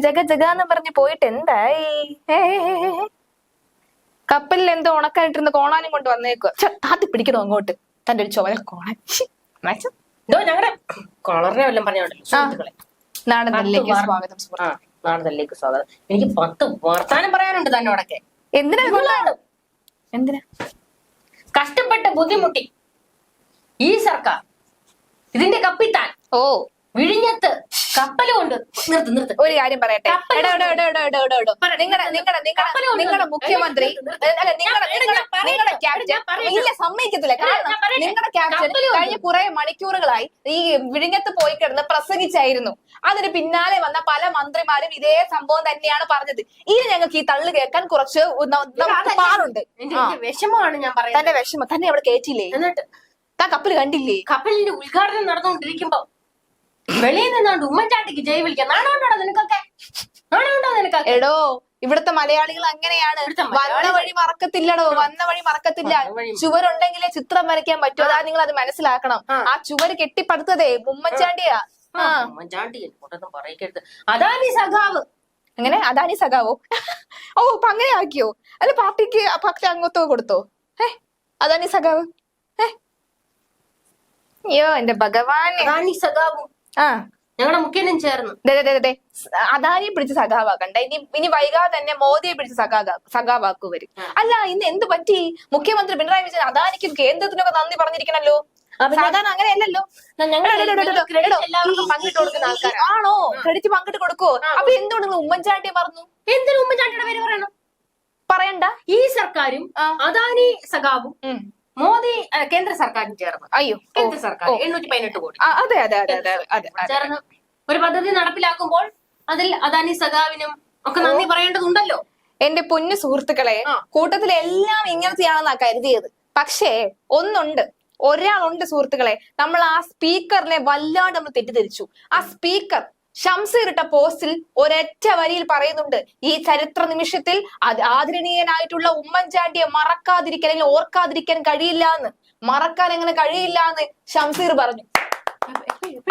ജഗ ജഗ എന്ന് പറഞ്ഞ് പോയിട്ട് എന്തായി. കപ്പലിൽ എന്തോ ഉണക്കായിട്ടിരുന്ന കോണാനും കൊണ്ട് വന്നേക്കുക ആദ്യം പിടിക്കുന്നു അങ്ങോട്ട്? തന്റെ ഒരു ചോര കോണാൻ. ഞങ്ങളുടെ കളറിനെ വല്ലതും പറഞ്ഞോണ്ടല്ലോ നാടൻ സ്വാഗതം. ആ സ്വാഗതം. എനിക്ക് പത്ത് വർത്താനം പറയാനുണ്ട് തന്നോടൊക്കെ എന്തിനാ എന്തിനാ? കഷ്ടപ്പെട്ട് ബുദ്ധിമുട്ടി. ഈ സർക്കാർ ഇതിന്റെ കപ്പിത്താൻ. ഓ. വിഴിഞ്ഞത്ത് കപ്പൽ കൊണ്ട് നിർത്ത് നിർത്ത്. ഒരു കാര്യം പറയട്ടെ. നിങ്ങളുടെ നിങ്ങളുടെ നിങ്ങളുടെ നിങ്ങളുടെ മുഖ്യമന്ത്രി. അല്ല നിങ്ങളുടെ നിങ്ങളുടെ ക്യാപ്റ്റൻ ഇല്ല സമ്മതിക്കത്തില്ല. കാരണം നിങ്ങളുടെ ക്യാപ്റ്റൻ കഴിഞ്ഞ കുറെ മണിക്കൂറുകളായി ഈ വിഴിഞ്ഞത്ത് പോയി കിടന്ന് പ്രസംഗിച്ചായിരുന്നു. അതിന് പിന്നാലെ വന്ന പല മന്ത്രിമാരും ഇതേ സംഭവം തന്നെയാണ് പറഞ്ഞത്. ഇനി ഞങ്ങൾക്ക് ഈ തള്ളു കേൾക്കാൻ കുറച്ച് നമുക്ക് പാടുണ്ട്. വിഷമമാണ് ഞാൻ പറയുന്നത്. തന്റെ വിഷമം. തന്നെ അവിടെ കേട്ടില്ലേ എന്നിട്ട് താ കപ്പൽ കണ്ടില്ലേ? കപ്പലിന്റെ ഉദ്ഘാടനം നടന്നുകൊണ്ടിരിക്കുമ്പോ വെളിയിൽ നിന്നോണ്ട് ഉമ്മൻചാണ്ടിക്ക് ജയ് വിളിക്കാം നാണമുണ്ടോ നിനക്കൊക്കെ? നാണമുണ്ടോ നിനക്കൊക്കെ? എടോ ഇവിടുത്തെ മലയാളികൾ അങ്ങനെയാണ്. വന്ന വഴി മറക്കത്തില്ലടോ വന്ന വഴി മറക്കത്തില്ല. ചുവരുണ്ടെങ്കിലേ ചിത്രം വരയ്ക്കാൻ പറ്റൂ. അതാ നിങ്ങൾ അത് മനസ്സിലാക്കണം. ആ. ചുവര് കെട്ടിപ്പടുത്തതേ ഉമ്മൻചാണ്ടിയാ. ഉമ്മൻചാണ്ടി പറയരുത് അതാണ് ഈ സഖാവ്. അങ്ങനെ അതാണ് ഈ സഖാവോ? ഓ അപ്പൊ അങ്ങനെ ആക്കിയോ? അല്ല പാർട്ടിക്ക് പാർട്ടി അംഗത്വം കൊടുത്തോ? ഏ അതാണ് ഈ സഖാവ്. ഏ അയ്യോ എന്റെ ഭഗവാൻ സഖാവും. ആ. ഞങ്ങളുടെ മുഖ്യനും ചേർന്ന്. അദാനിയെ പിടിച്ച് സഖാവാക്കണ്ട. ഇനി ഇനി വൈകാതെ തന്നെ മോദിയെ പിടിച്ച് സഖാ സഖാവാക്കു വരും അല്ല ഇന്ന് എന്ത് പറ്റി? മുഖ്യമന്ത്രി പിണറായി വിജയൻ അദാനിക്കും കേന്ദ്രത്തിനൊക്കെ നന്ദി പറഞ്ഞിരിക്കണല്ലോ. സാധാരണ അങ്ങനെയല്ലല്ലോ. ആണോ? ക്രെഡിറ്റ് പങ്കിട്ട് കൊടുക്കോ അപ്പൊ എന്തുകൊണ്ട് നിങ്ങൾ ഉമ്മൻചാണ്ടിയെ പറഞ്ഞു എന്തിനു ഉമ്മൻചാണ്ടിയുടെ പേര് പറയണം? പറയണ്ട. ഈ സർക്കാരും. അദാനി സഖാവും. മോദി കേന്ദ്ര സർക്കാരിന് ചേർന്ന്. അയ്യോ. കേന്ദ്ര സർക്കാർ. എണ്ണൂറ്റി പതിനെട്ട് കോടി. അതെ അതെ അതെ അതെ ചേർന്ന് ഒരു പദ്ധതി നടപ്പിലാക്കുമ്പോൾ അതിൽ അദാനി സഖാവിനും ഒക്കെ നന്ദി പറയേണ്ടതുണ്ടല്ലോ. എന്റെ പൊന്നു സുഹൃത്തുക്കളെ കൂട്ടത്തിലെല്ലാം കൂട്ടത്തിൽ എല്ലാം ഇങ്ങനത്തെയാണെന്നാ കരുതിയത്. പക്ഷേ ഒന്നുണ്ട്. ഒരാളുണ്ട് സുഹൃത്തുക്കളെ നമ്മൾ ആ സ്പീക്കറിനെ വല്ലാണ്ട് നമ്മൾ തെറ്റിദ്ധരിച്ചു. ആ സ്പീക്കർ ഷംസീർ ഇട്ട പോസ്റ്റിൽ ഒരൊറ്റ വരിയിൽ പറയുന്നുണ്ട് ഈ ചരിത്ര നിമിഷത്തിൽ ആദരണീയനായിട്ടുള്ള ഉമ്മൻചാണ്ടിയെ മറക്കാതിരിക്കാൻ അല്ലെങ്കിൽ ഓർക്കാതിരിക്കാൻ കഴിയില്ല എന്ന് മറക്കാൻ എങ്ങനെ കഴിയില്ല എന്ന് ഷംസീർ പറഞ്ഞു.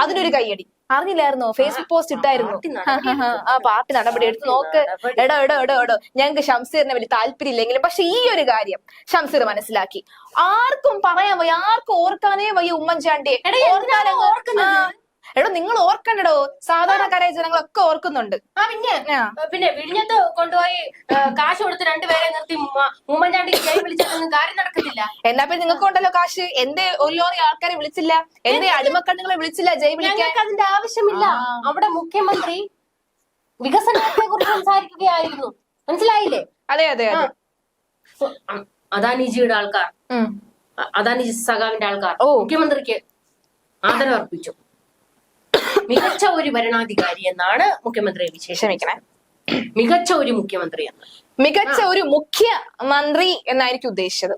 അതിനൊരു കൈയടി അറിഞ്ഞില്ലായിരുന്നോ? ഫേസ്ബുക്ക് പോസ്റ്റ് ഇട്ടായിരുന്നു. ആ പാർട്ടി നടപടി എടുത്ത്. നോക്ക്. എടോ എടോ എടോ എടോ. ഞങ്ങൾക്ക് ഷംസീറിനെ വലിയ താല്പര്യമില്ലെങ്കിലും പക്ഷെ ഈ ഒരു കാര്യം ഷംസീർ മനസ്സിലാക്കി. ആർക്കും പറയാൻ വയ്യ ആർക്കും ഓർക്കാനേ വയ്യ ഉമ്മൻചാണ്ടിയെ. എടോ നിങ്ങൾ ഓർക്കണ്ടടോ? സാധാരണക്കാരായ ജനങ്ങളൊക്കെ ഓർക്കുന്നുണ്ട്. ആ പിന്നെ പിന്നെ വിഴിഞ്ഞത്ത് കൊണ്ടുപോയി കാശ് കൊടുത്ത് രണ്ടുപേരെ നിർത്തി ഉമ്മ- ഉമ്മൻചാണ്ടി ജയ് വിളിച്ചതൊന്നും കാര്യം നടക്കത്തില്ല. എന്നാ പിന്നെ നിങ്ങൾക്ക് ഉണ്ടല്ലോ കാശ്. എന്റെ ഒരു ലോറി ആൾക്കാരെ വിളിച്ചില്ല? എന്റെ അടിമക്കണ്ണുകളെ വിളിച്ചില്ല ജയ് വിളിക്കാൻ? അതിന്റെ ആവശ്യമില്ല. അവിടെ മുഖ്യമന്ത്രി വികസനത്തെ കുറിച്ച് സംസാരിക്കുകയായിരുന്നു. മനസ്സിലായില്ലേ? അതെ അതെ അദാനിജിയുടെ ആൾക്കാർ. അദാനിജി അദാനി സഖാവിന്റെ ആൾക്കാർ മുഖ്യമന്ത്രിക്ക് ആദരവ് അർപ്പിച്ചു മികച്ച ഒരു ഭരണാധികാരി എന്നാണ് മുഖ്യമന്ത്രിയെ വിശേഷിപ്പിക്കണേ മികച്ച ഒരു മുഖ്യമന്ത്രി എന്ന് മികച്ച ഒരു മുഖ്യമന്ത്രി എന്നായിരിക്കും ഉദ്ദേശിച്ചത്.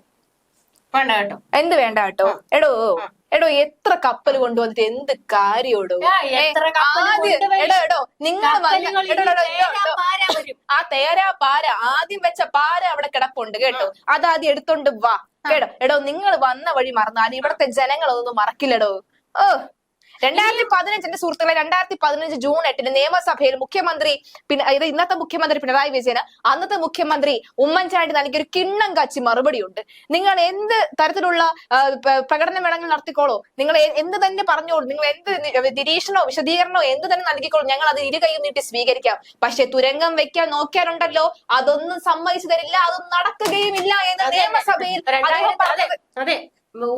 വേണ്ട കേട്ടോ. എന്ത് വേണ്ട കേട്ടോ? എടോ എടോ എത്ര കപ്പൽ കൊണ്ടുവന്നിട്ട് എന്ത് കാര്യോടോ? എടോ എടോ നിങ്ങൾ ആ തേരാ പാര ആദ്യം വെച്ച പാര അവിടെ കിടപ്പുണ്ട് കേട്ടോ. അതാദ്യം എടുത്തോണ്ട് വാ കേടോ എടോ നിങ്ങൾ വന്ന വഴി മറന്നാൽ ഇവിടത്തെ ജനങ്ങളൊന്നും മറക്കില്ലടോ. ഓ രണ്ടായിരത്തി പതിനഞ്ചിന്റെ സുഹൃത്തുക്കളെ രണ്ടായിരത്തി പതിനഞ്ച് ജൂൺ എട്ടിന് നിയമസഭയിൽ മുഖ്യമന്ത്രി പിന്നെ ഇത് ഇന്നത്തെ മുഖ്യമന്ത്രി പിണറായി വിജയന് അന്നത്തെ മുഖ്യമന്ത്രി ഉമ്മൻചാണ്ടി നൽകിയ ഒരു കിണ്ണം മറുപടി ഉണ്ട് നിങ്ങൾ എന്ത് തരത്തിലുള്ള പ്രകടനം വേളങ്ങൾ നടത്തിക്കോളൂ. നിങ്ങൾ എന്ത് തന്നെ പറഞ്ഞോളൂ. നിങ്ങൾ എന്ത് നിരീക്ഷണോ വിശദീകരണോ എന്ത് തന്നെ നൽകിക്കോളൂ. ഞങ്ങൾ അത് ഇരു കൈയും നീട്ടി സ്വീകരിക്കാം. പക്ഷെ തുരങ്കം വെക്കാൻ നോക്കിയാലുണ്ടല്ലോ അതൊന്നും സമ്മതിച്ചു തരില്ല അതൊന്നും നടക്കുകയും ഇല്ല എന്ന് നിയമസഭയിൽ അതെ.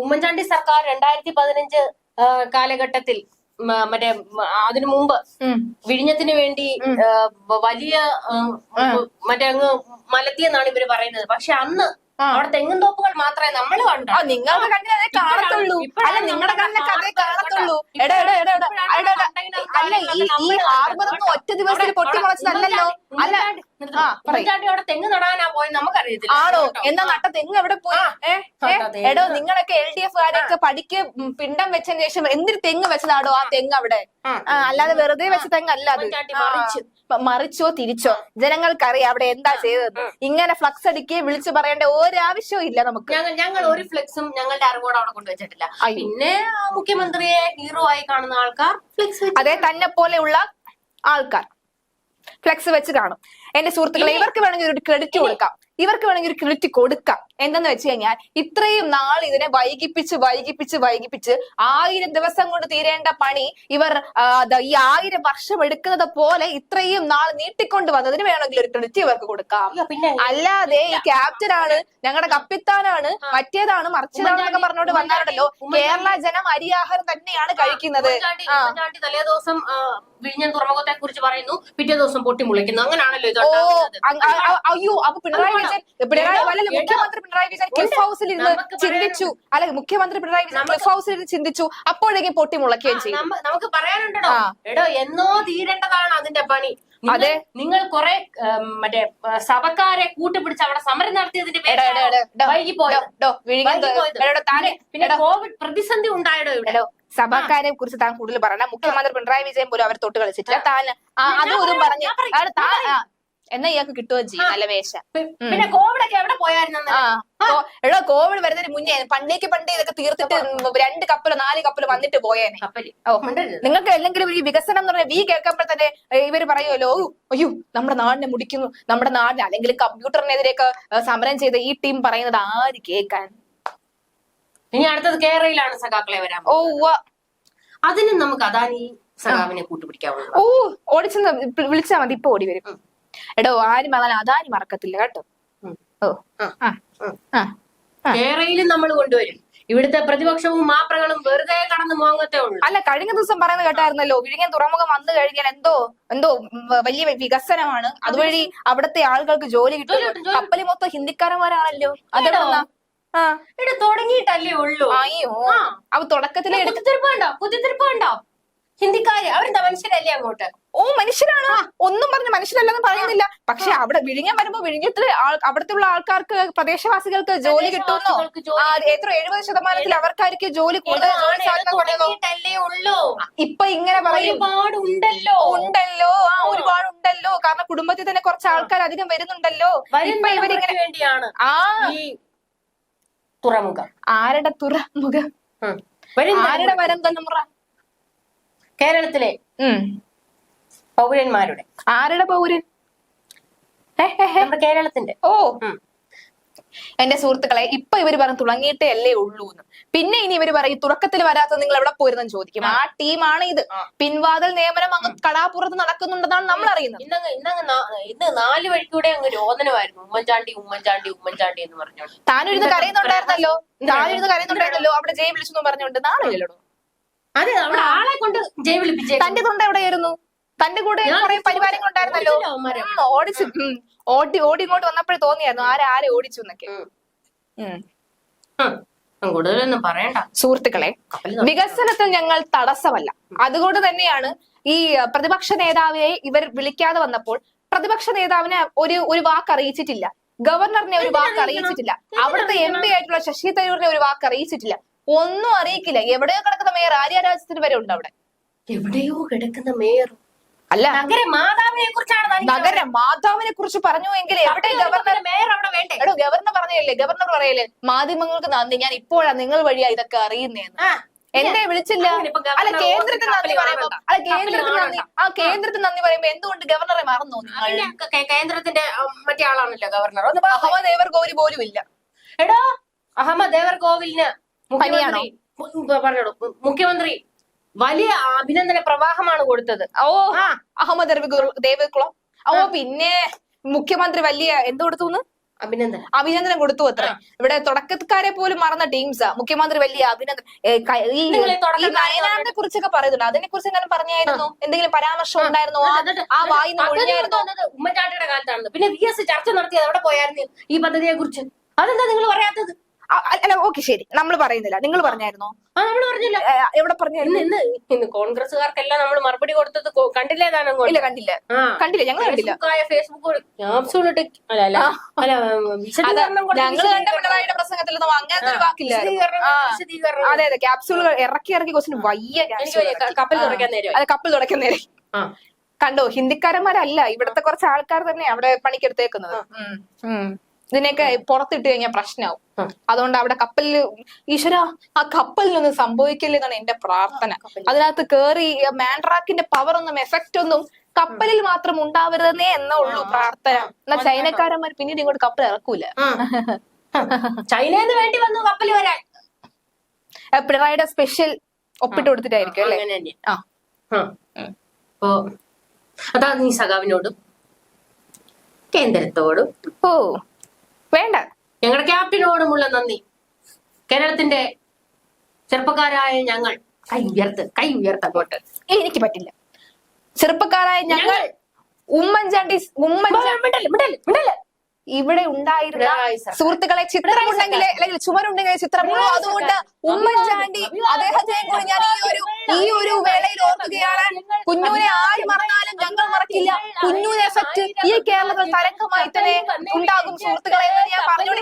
ഉമ്മൻചാണ്ടി സർക്കാർ രണ്ടായിരത്തി പതിനഞ്ച് കാലഘട്ടത്തിൽ മറ്റേ അതിനു മുമ്പ് വിഴിഞ്ഞത്തിന് വേണ്ടി വലിയ മറ്റേ അങ്ങ് മലത്തിയെന്നാണ് ഇവർ പറയുന്നത്. പക്ഷെ അന്ന് അവിടെ തെങ്ങും തോപ്പുകൾ മാത്രമേ നമ്മൾ കണ്ടു. നിങ്ങളുടെ കണ്ണിൽ അതേ കാണത്തുള്ളൂ. അല്ല നിങ്ങളുടെ നമ്മുടെ കണ്ണിലൊക്കെ അതേ കാണത്തുള്ളൂ. എടാ എടാ അല്ല ഈ കാര്യങ്ങളൊക്കെ ഹാർബർ ഒന്നും ഒറ്റ ദിവസത്തിൽ പൊട്ടി മുളച്ചതല്ലല്ലോ അല്ല അവിടെ തെങ്ങ് നടാനാ പോയി നമുക്കറിയത്തില്ല. ആണോ? എന്നാ നട്ട തെങ്ങ് എവിടെ പോയി. എടോ നിങ്ങളൊക്കെ എൽ ഡി എഫ് കാരൊക്കെ പഠിക്ക് പിണ്ടം വെച്ചതിന് ശേഷം എന്തിന് തെങ്ങ് വെച്ചതാടോ ആ തെങ്ങ് അവിടെ? അല്ലാതെ വെറുതെ വെച്ച തെങ്ങ് അത്. ഉമ്മൻചാണ്ടി ആ, മറിച്ച്. തിരിച്ചോ? ജനങ്ങൾക്കറിയാം അവിടെ എന്താ ചെയ്തത് ഇങ്ങനെ ഫ്ലക്സ് അടിക്കുകയും വിളിച്ചു പറയേണ്ട ഒരാവശ്യവും ഇല്ല നമുക്ക്. ഞങ്ങൾ ഒരു ഫ്ലെക്സും ഞങ്ങളുടെ അറിവോട് അവിടെ കൊണ്ടുവച്ചിട്ടില്ല. പിന്നെ മുഖ്യമന്ത്രിയെ ഹീറോ ആയി കാണുന്ന ആൾക്കാർ ഫ്ലെക്സ് അതേ തന്നെ പോലെയുള്ള ആൾക്കാർ. ഫ്ലെക്സ് വെച്ച് കാണും. എന്റെ സുഹൃത്തുക്കളെ ഇവർക്ക് വേണമെങ്കിൽ ഒരു ക്രെഡിറ്റ് കൊടുക്കാം. ഇവർക്ക് വേണമെങ്കിൽ ഒരു ക്രെഡിറ്റ് കൊടുക്കാം. എന്തെന്ന് വെച്ച് കഴിഞ്ഞാൽ ഇത്രയും നാൾ ഇതിനെ വൈകിപ്പിച്ച് വൈകിപ്പിച്ച് വൈകിപ്പിച്ച് ആയിരം ദിവസം കൊണ്ട് തീരേണ്ട പണി ഇവർ ഈ ആയിരം വർഷം എടുക്കുന്നത് പോലെ ഇത്രയും നാൾ നീട്ടിക്കൊണ്ട് വന്നതിന് വേണമെങ്കിൽ ഒരു ക്രെഡിറ്റ് ഇവർക്ക് കൊടുക്കാം. അല്ലാതെ ഈ ക്യാപ്റ്റൻ ആണ് ഞങ്ങളുടെ കപ്പിത്താനാണ് മറ്റേതാണ് മറിച്ചതാണെന്നൊക്കെ പറഞ്ഞോണ്ട് വന്നാലുണ്ടല്ലോ കേരള ജനം അരിയാഹാരം തന്നെയാണ് കഴിക്കുന്നത്. തലേ ദിവസം ആ, തുറമുഖത്തെ കുറിച്ച് പറയുന്നു. പിറ്റേ ദിവസം പൊട്ടി മുളയ്ക്കുന്നു അങ്ങനെയാണല്ലോ ഇത് അയ്യോ അപ്പൊ പിണറായി വിജയൻ പിണറായി മുഖ്യമന്ത്രി പിണറായി വിജയൻ ക്ലിഫ് ഹൗസിൽ ഇരുന്ന് ചിന്തിച്ചു. അല്ല മുഖ്യമന്ത്രി പിണറായി വിജയൻ ക്ലിഫ് ഹൗസിൽ ഇരുന്ന് ചിന്തിച്ചു. അപ്പോഴേക്കും പൊട്ടി മുളയ്ക്കുകയും ചെയ്യും നമുക്ക് പറയാനുണ്ടോ എടോ എന്നോ തീരേണ്ടതാണ് അതിന്റെ പണി. അതെ. നിങ്ങൾ കുറെ മറ്റേ സഭക്കാരെ കൂട്ടുപിടിച്ച് അവിടെ സമരം നടത്തിയതിന്റെ പിന്നെ കോവിഡ് പ്രതിസന്ധി ഉണ്ടായടോ ഇവിടെ? സഭക്കാരെ കുറിച്ച് താൻ കൂടുതൽ പറയണം മുഖ്യമന്ത്രി പിണറായി വിജയൻ പോലും അവർ തൊട്ട് കളിച്ചിട്ടില്ല. താൻ അതും പറഞ്ഞു. താൻ എന്നാ ഇയാൾക്ക് കിട്ടുകയും ചെയ്യും നല്ല വേഷ. പിന്നെ കോവിഡ് ഒക്കെ എവിടെ പോയായിരുന്നു എടോ കോവിഡ് വരുന്നതിന് മുന്നേ പണ്ടേക്ക് പണ്ടേ ഇതൊക്കെ തീർത്തിട്ട് രണ്ട് കപ്പൽ നാല് കപ്പൽ വന്നിട്ട് പോയേനെ. നിങ്ങൾക്ക് അല്ലെങ്കിലും ഈ വികസനം എന്ന് പറഞ്ഞാൽ വി കേൾക്കുമ്പോൾ തന്നെ ഇവർ പറയുമല്ലോ "ഓ, അയ്യോ നമ്മുടെ നാടിനെ മുടിക്കുന്നു. നമ്മുടെ നാടിനെ അല്ലെങ്കിൽ കമ്പ്യൂട്ടറിനെതിരെയൊക്കെ സമരം ചെയ്ത ഈ ടീം പറയുന്നത് ആര് കേൾക്കാൻ? ഇനി അടുത്തത് കേരളയിലാണ് സഖാക്കളെ വരാൻ ഓ അതിനും നമുക്ക് അദാനി സഖാവിനെ കൂട്ടുപിടിക്കാവുള്ളൂ ഓ ഓടിച്ചെന്ന് വിളിച്ചാൽ വിളിച്ചാ മതി ഇപ്പൊ ഓടി വരും. എടോ ആരും പറഞ്ഞാൽ അതാരും മറക്കത്തില്ല കേട്ടോ. ഓ. ആ. ആ. കേരളയിലും നമ്മൾ കൊണ്ടുവരും. ഇവിടുത്തെ പ്രതിപക്ഷവും മാപ്രകളും വെറുതെ കടന്നു മോങ്ങത്തേ ഉള്ളൂ. അല്ല കഴിഞ്ഞ ദിവസം പറയുന്നത് കേട്ടായിരുന്നല്ലോ വിഴിഞ്ഞ തുറമുഖം വന്നു കഴിഞ്ഞാൽ എന്തോ എന്തോ വലിയ വികസനമാണ്. അതുവഴി അവിടുത്തെ ആളുകൾക്ക് ജോലി കിട്ടും. കപ്പലി മൊത്തം ഹിന്ദിക്കാരന്മാരാണല്ലോ. അതെന്താ ഇവിടെ തുടങ്ങിയിട്ടല്ലേ ഉള്ളൂ. അയ്യോ. അവ തുടക്കത്തിലെ എടുക്ക കുത്തിത്തിരിപ്പ് ഉണ്ടോ കുത്തിത്തിരിപ്പ് ഉണ്ടോ ഹിന്ദിക്കാര് അവരെന്താ മനുഷ്യരല്ലേ അങ്ങോട്ട്? ഓ മനുഷ്യരാണ്. ഒന്നും പറഞ്ഞ മനുഷ്യരല്ലെന്ന് പറയുന്നില്ല. പക്ഷെ അവിടെ വിഴിഞ്ഞം വരുമ്പോ വിഴിഞ്ഞത്തിൽ ആൾ- അവിടുത്തെ ഉള്ള ആൾക്കാർക്ക് പ്രദേശവാസികൾക്ക് ജോലി കിട്ടുന്നു എത്ര എഴുപത് ശതമാനത്തിൽ അവർക്കായിരിക്കും ജോലി കൂടുതൽ ജോലി സാധ്യത ഇപ്പൊ ഇങ്ങനെ പറയും. ഒരുപാട് ഉണ്ടല്ലോ. ഉണ്ടല്ലോ ആ. ഒരുപാട് ഉണ്ടല്ലോ കാരണം കുടുംബത്തിൽ തന്നെ കുറച്ച് ആൾക്കാർ അധികം വരുന്നുണ്ടല്ലോ. ഇപ്പൊ ഇവരിങ്ങനെ വേണ്ടിയാണ്. ആ. തുറമുഖം. ആരുടെ തുറമുഖം? ആരുടെ വരം തലമുറ കേരളത്തിലെ ഉം. പൗരന്മാരുടെ. ആരുടെ പൗരൻ. നമ്മുടെ കേരളത്തിന്റെ. ഓ. എന്റെ സുഹൃത്തുക്കളെ ഇപ്പൊ ഇവർ പറഞ്ഞു തുടങ്ങിയിട്ടേ അല്ലേ ഉള്ളൂ എന്ന്. പിന്നെ ഇനി ഇവർ പറയും തുടക്കത്തിൽ വരാത്ത നിങ്ങൾ എവിടെ പോയിരുന്നെന്ന് ചോദിക്കും. ആ. ടീമാണ് ഇത്. പിൻവാതൽ നിയമനം അങ്ങ് കടാപ്പുറത്ത് നടക്കുന്നുണ്ടെന്നാണ് നമ്മൾ അറിയുന്നത്. ഇന്നങ്ങ് ഇന്നങ്ങ് ഇന്ന് നാല് വഴിക്കൂടെ അങ്ങ് രോദനമായിരുന്നു. ഉമ്മൻചാണ്ടി ഉമ്മൻചാണ്ടി ഉമ്മൻചാണ്ടി എന്ന് പറഞ്ഞോണ്ട് താനൊരുന്ന് കരയുന്നുണ്ടായിരുന്നല്ലോ? താനൊരുന്ന് കരയുന്നുണ്ടായിരുന്നല്ലോ? അവിടെ ജയ് വിളിച്ചു പറഞ്ഞുകൊണ്ട് നാളെ അതെ അവിടെ ആളെ കൊണ്ട് ജയ് വിളിപ്പിച്ചേ തന്റെ തൊണ്ട എവിടെയായിരുന്നു? തന്റെ കൂടെ കുറെ പരിപാടികൾ ഉണ്ടായിരുന്നല്ലോ ഓടിച്ചു ഓടി ഓടി ഇങ്ങോട്ട് വന്നപ്പോഴേ തോന്നിയായിരുന്നു. ആരെ ആരെ ഓടിച്ചു എന്നൊക്കെ. കൂടുതലൊന്നും പറയണ്ട. സുഹൃത്തുക്കളെ വികസനത്തിൽ ഞങ്ങൾ തടസ്സമല്ല. അതുകൊണ്ട് തന്നെയാണ് ഈ പ്രതിപക്ഷ നേതാവിനെ ഇവർ വിളിക്കാതെ വന്നപ്പോൾ പ്രതിപക്ഷ നേതാവിനെ ഒരു ഒരു വാക്ക് അറിയിച്ചിട്ടില്ല. ഗവർണറിനെ ഒരു വാക്ക് അറിയിച്ചിട്ടില്ല. അവിടുത്തെ എം പി ആയിട്ടുള്ള ശശി തരൂരിനെ ഒരു വാക്ക് അറിയിച്ചിട്ടില്ല. ഒന്നും അറിയിക്കില്ല. എവിടെയോ കിടക്കുന്ന മേയർ ആര്യ രാജ്യത്തിന് വരെ ഉണ്ട് അവിടെ. എവിടെയോ കിടക്കുന്ന മേയർ. അല്ല. നഗര മാതാവിനെ കുറിച്ചാണ് നഗര മാതാവിനെ കുറിച്ച് പറഞ്ഞു എങ്കിൽ എവിടെ ഗവർണർ മേയർ അവിടെ വേണ്ടേ? എടോ ഗവർണർ പറഞ്ഞല്ലേ? ഗവർണർ പറയല്ലേ മാധ്യമങ്ങൾക്ക് നന്ദി ഞാൻ ഇപ്പോഴാ നിങ്ങൾ വഴിയാ ഇതൊക്കെ അറിയുന്നേന്ന്. എന്നെ വിളിച്ചില്ല? അല്ല കേന്ദ്രത്തിന് നന്ദി പറയുമ്പോ അല്ല കേന്ദ്രത്തിന് നന്ദി ആ കേന്ദ്രത്തിന് നന്ദി പറയുമ്പോ എന്തുകൊണ്ട് ഗവർണറെ മറന്നു കേന്ദ്രത്തിന്റെ മറ്റേ ആളാണല്ലോ ഗവർണർ. അഹമ്മദ് ഗോരി പോലും ഇല്ല. എടോ അഹമ്മദ്? മുഖ്യമന്ത്രി ഉം, പറഞ്ഞോളൂ. മുഖ്യമന്ത്രി വലിയ അഭിനന്ദന പ്രവാഹമാണ് കൊടുത്തത്. ഓ ആ. അഹമ്മദ് ദേവികുളം ഓ പിന്നെ മുഖ്യമന്ത്രി വലിയ എന്ത് കൊടുത്തു അഭിനന്ദനം. അഭിനന്ദനം കൊടുത്തു അത്ര. ഇവിടെ തുടക്കക്കാരെ പോലും മറന്ന ടീംസാ മുഖ്യമന്ത്രി വലിയ അഭിനന്ദനം നയനാറിനെ കുറിച്ചൊക്കെ പറയുന്നുണ്ട്. അതിനെ കുറിച്ച് എങ്ങനെ പറഞ്ഞായിരുന്നു? എന്തെങ്കിലും പരാമർശം ഉണ്ടായിരുന്നോ? ആ- വായി വായിന്ന് ഒഴിഞ്ഞായിരുന്നോ? ഉമ്മൻചാണ്ടിയുടെ കാലത്താണ് പിന്നെ വി എസ് ചർച്ച നടത്തിയത് അവിടെ പോയായിരുന്നു ഈ പദ്ധതിയെ കുറിച്ച് അതെന്താ നിങ്ങൾ പറയാത്തത്? അല്ല ഓക്കെ ശരി. നമ്മൾ പറയുന്നില്ല. നിങ്ങൾ പറഞ്ഞായിരുന്നോ? ആ നമ്മൾ പറഞ്ഞില്ല. എവിടെ പറഞ്ഞായിരുന്നു? ഇന്ന് കോൺഗ്രസ്സുകാർക്കെല്ലാം നമ്മൾ മറുപടി കൊടുത്തത് കൊ- കണ്ടില്ലേ താനും ഇല്ല കണ്ടില്ല. കണ്ടില്ല ഞങ്ങൾ കണ്ടില്ല. ഫേസ്ബുക്കായ ഫേസ്ബുക്ക് ആബ്സോളൂട്ട് അല്ല അല്ല അല്ല വിശദീകരണം കൊടുത്ത് ഞങ്ങൾ കണ്ട വിശദീകരണം. പിണറായിയുടെ പ്രസംഗത്തിലൊന്നും അങ്ങനത്തെ ഒരു വാക്കില്ല വിശദീകരണം ആ. വിശദീകരണം. അതെ അതെ ക്യാപ്സൂൾ ഇറക്കി ഇറക്കി ക്വസ്റ്റിന് വയ്യ എനിക്ക് capsule വയ്യ, ഇറക്കി. കപ്പൽ തുറക്കാൻ നേരം അതെ കപ്പൽ തുടക്കാൻ നേരെ ആ. കണ്ടോ ഹിന്ദിക്കാരന്മാരല്ല ഇവിടത്തെ കുറച്ച് ആൾക്കാർ തന്നെ അവിടെ പണിക്കെടുത്തേക്കുന്നത്. ഉം. ഉം. ഇതിനെയൊക്കെ പുറത്തിട്ട് കഴിഞ്ഞാൽ പ്രശ്നമാവും അതുകൊണ്ട് അവിടെ കപ്പലിൽ ഈശ്വര ആ കപ്പലിനൊന്നും സംഭവിക്കില്ല എന്നാണ് എന്റെ പ്രാർത്ഥന. അതിനകത്ത് കേറി മാൻഡ്രാക്കിന്റെ പവർ ഒന്നും എഫക്റ്റ് ഒന്നും കപ്പലിൽ മാത്രം ഉണ്ടാവരുതെന്നേ എന്നേ ഉള്ളൂ പ്രാർത്ഥന. എന്നാ ചൈനക്കാരന്മാർ പിന്നീട് ഇങ്ങോട്ട് കപ്പൽ ഇറക്കൂല. ചൈനന്ന് വേണ്ടി വന്നു കപ്പൽ വരാൻ. പിണറായിയുടെ സ്പെഷ്യൽ ഒപ്പിട്ട് കൊടുത്തിട്ടായിരിക്കും അല്ലേ? ആ. അപ്പോ അതാ നീ സഖാവിനോടും കേന്ദ്രത്തോടും ഓ. വേണ്ട. ഞങ്ങളുടെ ക്യാപ്റ്റനോടുമുള്ള നന്ദി. കേരളത്തിന്റെ ചെറുപ്പക്കാരായ ഞങ്ങൾ കൈ ഉയർത്ത് കൈ ഉയർത്ത് അങ്ങോട്ട്. എനിക്ക് പറ്റില്ല. ചെറുപ്പക്കാരായ ഞങ്ങൾ ഉമ്മൻചാണ്ടി ഉമ്മൻചാണ്ടി. ഇവിടെ ഉണ്ടായിരുന്ന സുഹൃത്തുക്കളെ ചിത്രമുണ്ടെങ്കിൽ അല്ലെങ്കിൽ ചുമരുണ്ടെങ്കിൽ ചിത്രമുള്ളൂ അതുകൊണ്ട് ഉമ്മൻചാണ്ടി അദ്ദേഹത്തെ കൂടി ഞാൻ ഈ ഒരു ഈ ഒരു വേളയിൽ ഓർക്കുകയാണ്. കുഞ്ഞൂനെ ആര് മറന്നാലും ഞങ്ങൾ മറക്കില്ല. കുഞ്ഞൂന് എഫക്ട് ഈ കേരളത്തിൽ തരംഗമായി തന്നെ ഉണ്ടാകും സുഹൃത്തുക്കളെ എന്ന് ഞാൻ പറഞ്ഞു.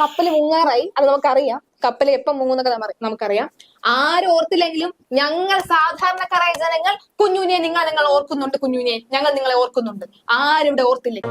കപ്പൽ മുങ്ങാറായി. അത് നമുക്കറിയാം. കപ്പൽ എപ്പം മുങ്ങുന്നൊക്കെ നമുക്കറിയാം. ആരും ഓർത്തില്ലെങ്കിലും ഞങ്ങൾ സാധാരണക്കാരായ ജനങ്ങൾ കുഞ്ഞുനെ നിങ്ങൾ നിങ്ങൾ ഓർക്കുന്നുണ്ട് കുഞ്ഞുനെ ഞങ്ങൾ നിങ്ങളെ ഓർക്കുന്നുണ്ട്. ആരും ഇവിടെ ഓർത്തില്ലേ.